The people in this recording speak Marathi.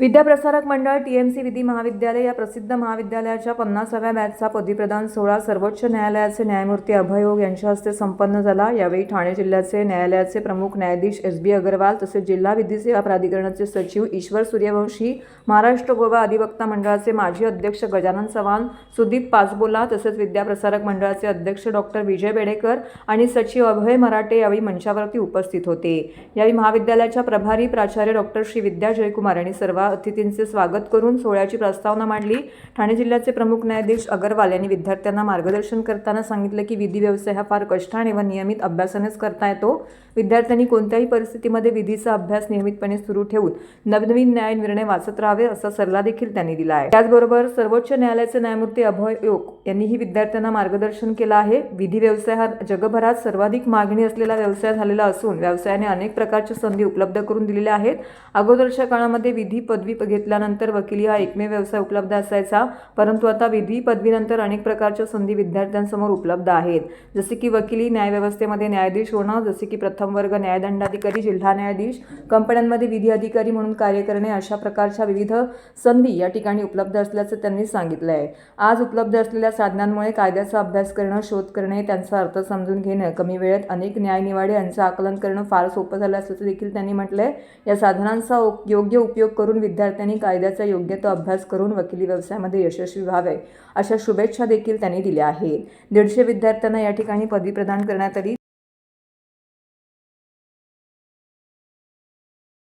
विद्याप्रसारक मंडळ टी एम सी विधी महाविद्यालय या प्रसिद्ध महाविद्यालयाच्या पन्नासाव्या बॅचचा पदवीप्रदान सोहळा सर्वोच्च न्यायालयाचे न्यायमूर्ती अभयोग यांच्या हस्ते संपन्न झाला. यावेळी ठाणे जिल्ह्याचे न्यायालयाचे प्रमुख न्यायाधीश एस बी अग्रवाल तसेच जिल्हा विधी सेवा प्राधिकरणाचे सचिव ईश्वर सूर्यवंशी महाराष्ट्र गोवा अधिवक्ता मंडळाचे माजी अध्यक्ष गजानन चव्हाण सुदीप पाचबोला तसेच विद्याप्रसारक मंडळाचे अध्यक्ष डॉक्टर विजय बेडेकर आणि सचिव अभय मराठे यावेळी मंचावरती उपस्थित होते. यावेळी महाविद्यालयाच्या प्रभारी प्राचार्य डॉक्टर श्री विद्या जयकुमार यांनी सर्व अतिथींचे स्वागत करून सोहळ्याची प्रस्तावना मांडली. ठाणे जिल्ह्याचे प्रमुख न्यायाधीश अगरवाल यांनी विद्यार्थ्यांना मार्गदर्शन करताना सांगितलं की विधी व्यवसाय हा फार कष्टाने व नियमित अभ्यासानेच करता येतो. विद्यार्थ्यांनी कोणत्याही परिस्थितीमध्ये विधीचा अभ्यास नियमितपणे सुरू ठेवून नवनवीन न्याय निर्णय वाचत राहावे असा सल्ला देखील त्यांनी दिला आहे. त्याचबरोबर सर्वोच्च न्यायालयाचे न्यायमूर्ती अभय योग यांनीही विद्यार्थ्यांना मार्गदर्शन केलं आहे. विधी व्यवसाय हा जगभरात सर्वाधिक मागणी असलेला व्यवसाय झालेला असून व्यवसायाने अनेक प्रकारच्या संधी उपलब्ध करून दिलेल्या आहेत. अगोदरच्या काळामध्ये विधी पद पदवी घेतल्यानंतर वकिली हा एकमेव व्यवसाय उपलब्ध असायचा. परंतु आता विधी पदवीनंतर अनेक प्रकारच्या संधी विद्यार्थ्यांसमोर उपलब्ध आहेत. जसे की वकिली न्यायव्यवस्थेमध्ये न्यायाधीश होणं जसे की प्रथम वर्ग न्यायदंडाधिकारी जिल्हा न्यायाधीश कंपन्यांमध्ये विधी अधिकारी म्हणून कार्य करणे अशा प्रकारच्या विविध संधी या ठिकाणी उपलब्ध असल्याचं त्यांनी सांगितलं आहे आज उपलब्ध असलेल्या साधनांमुळे कायद्याचा अभ्यास करणं शोध करणे त्यांचा अर्थ समजून घेणं कमी वेळेत अनेक न्यायनिवाडे यांचं आकलन करणं फार सोपं झालं असल्याचं देखील त्यांनी म्हटलंय. या साधनांचा योग्य उपयोग करून विद्यार्थ्यांनी कायद्याचा योग्य तो अभ्यास करून वकिली व्यवसायामध्ये यशस्वी व्हावे अशा शुभेच्छा देखील त्यांनी दिल्या आहेत. दीडशे विद्यार्थ्यांना या ठिकाणी पदवी प्रदान करण्यात आली.